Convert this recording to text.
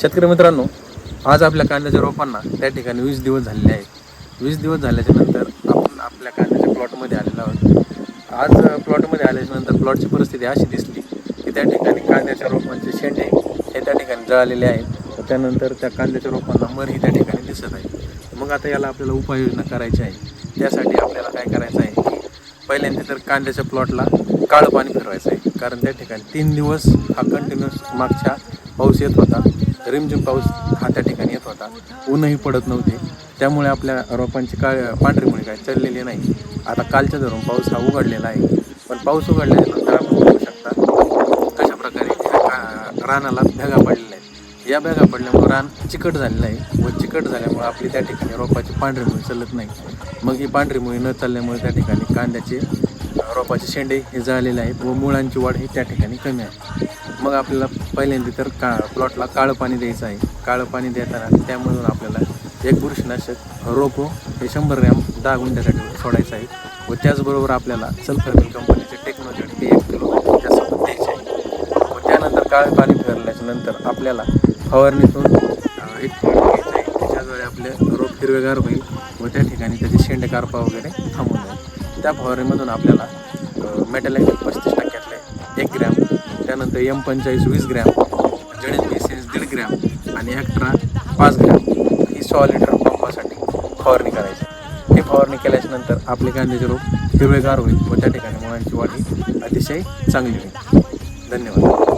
शेतकरी मित्रांनो आज आपल्या कांद्याच्या रोपांना त्या ठिकाणी वीस दिवस झालेले आहेत. वीस दिवस झाल्याच्यानंतर आपण आपल्या कांद्याच्या प्लॉटमध्ये आलेलो आहोत. आज प्लॉटमध्ये आल्याच्यानंतर प्लॉटची परिस्थिती अशी दिसली की त्या ठिकाणी कांद्याच्या रोपांचे शेंडे हे त्या ठिकाणी जळालेले आहेत. त्यानंतर त्या कांद्याच्या रोपांना मरही त्या ठिकाणी दिसत आहे. मग आता याला आपल्याला उपाययोजना करायची आहे. त्यासाठी आपल्याला काय करायचं आहे की पहिल्यांदा तर कांद्याच्या प्लॉटला काळं पाणी फिरवायचं आहे. कारण त्या ठिकाणी तीन दिवस हा कंटिन्युअस मागच्या पाऊस येत होता. रिमझिम पाऊस हा त्या ठिकाणी येत होता. ऊनही पडत नव्हते. त्यामुळे आपल्या रोपांची काळ पांढरी मुळे काय चाललेली नाही. आता कालच्या धरून पाऊस हा उघडलेला आहे. पण पाऊस उघडल्यानंतर आपण बघू शकता कशा प्रकारे रानाला भेगा पडलेल्या आहेत. या भेगा पडल्यामुळे रान चिकट झालेलं आहे व चिकट झाल्यामुळे आपली त्या ठिकाणी रोपाची पांढरी मुळी चालत नाही. मग ही पांढरी मुळी न चालल्यामुळे त्या ठिकाणी कांद्याचे रोपाचे शेंडे हे झालेले आहेत व मुळांची वाढ ही त्या ठिकाणी कमी आहे. मग आपल्याला पहिल्यांदा तर का प्लॉटला काळं पाणी द्यायचं आहे. काळं पाणी देताना त्यामधून आपल्याला एक बुरशीनाशक रोपो हे शंभर ग्रॅम दहा गुंठ्यासाठी सोडायचं आहे. व त्याचबरोबर आपल्याला सल्फर मिल कंपनीचे टेक्नॉलॉजी ते एक किलो त्यासोबत द्यायचे आहे. व त्यानंतर काळं पाणी फिरल्याच्या नंतर आपल्याला फवारणीतून एक फवारणी आहे. त्याच्याद्वारे आपले रोप हिरवेगार होईल व त्या ठिकाणी त्याचे शेंडे कारपा वगैरे थांबून जाईल. त्या फवारणीमधून आपल्याला मेटॅलायझर पस्तीस टक्क्यातले एक ग्रॅम त्यानंतर एम पंचेचाळीस वीस ग्रॅम जडेन बेसिस दीड ग्रॅम आणि ॲक्ट्रा पाच ग्रॅम ही सहा लिटर पंपासाठी फवारणी करायची. ही फवारणी केल्याच्यानंतर आपले कांद्याचे रोप हिरवेगार होईल व त्या ठिकाणी मुळांची वाढी अतिशय चांगली होईल. धन्यवाद.